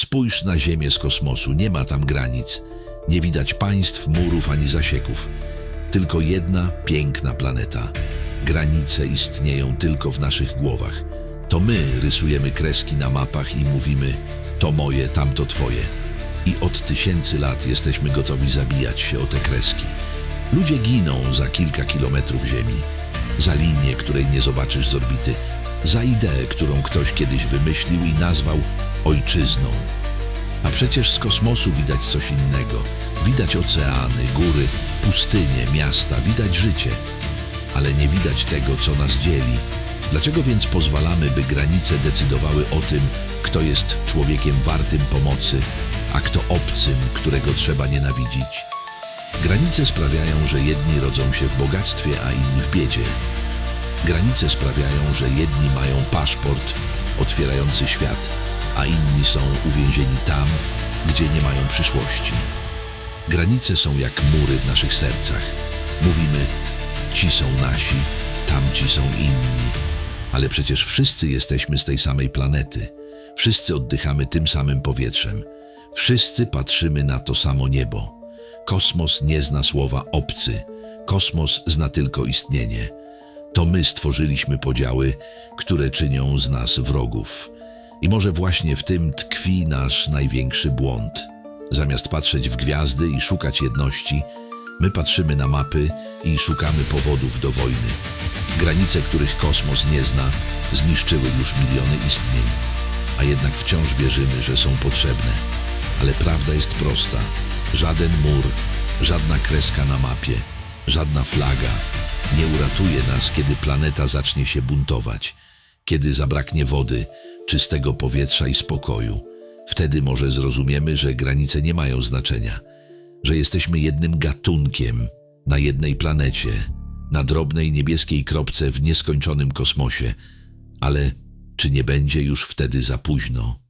Spójrz na Ziemię z kosmosu, nie ma tam granic. Nie widać państw, murów ani zasieków. Tylko jedna piękna planeta. Granice istnieją tylko w naszych głowach. To my rysujemy kreski na mapach i mówimy: to moje, tamto twoje. I od tysięcy lat jesteśmy gotowi zabijać się o te kreski. Ludzie giną za kilka kilometrów ziemi, za linię, której nie zobaczysz z orbity, za ideę, którą ktoś kiedyś wymyślił i nazwał ojczyzną. A przecież z kosmosu widać coś innego. Widać oceany, góry, pustynie, miasta, widać życie. Ale nie widać tego, co nas dzieli. Dlaczego więc pozwalamy, by granice decydowały o tym, kto jest człowiekiem wartym pomocy, a kto obcym, którego trzeba nienawidzić? Granice sprawiają, że jedni rodzą się w bogactwie, a inni w biedzie. Granice sprawiają, że jedni mają paszport otwierający świat, a inni są uwięzieni tam, gdzie nie mają przyszłości. Granice są jak mury w naszych sercach. Mówimy, ci są nasi, tamci są inni. Ale przecież wszyscy jesteśmy z tej samej planety. Wszyscy oddychamy tym samym powietrzem. Wszyscy patrzymy na to samo niebo. Kosmos nie zna słowa obcy. Kosmos zna tylko istnienie. To my stworzyliśmy podziały, które czynią z nas wrogów. I może właśnie w tym tkwi nasz największy błąd. Zamiast patrzeć w gwiazdy i szukać jedności, my patrzymy na mapy i szukamy powodów do wojny. Granice, których kosmos nie zna, zniszczyły już miliony istnień, a jednak wciąż wierzymy, że są potrzebne. Ale prawda jest prosta. Żaden mur, żadna kreska na mapie, żadna flaga nie uratuje nas, kiedy planeta zacznie się buntować, kiedy zabraknie wody, czystego powietrza i spokoju. Wtedy może zrozumiemy, że granice nie mają znaczenia, że jesteśmy jednym gatunkiem na jednej planecie, na drobnej niebieskiej kropce w nieskończonym kosmosie. Ale czy nie będzie już wtedy za późno?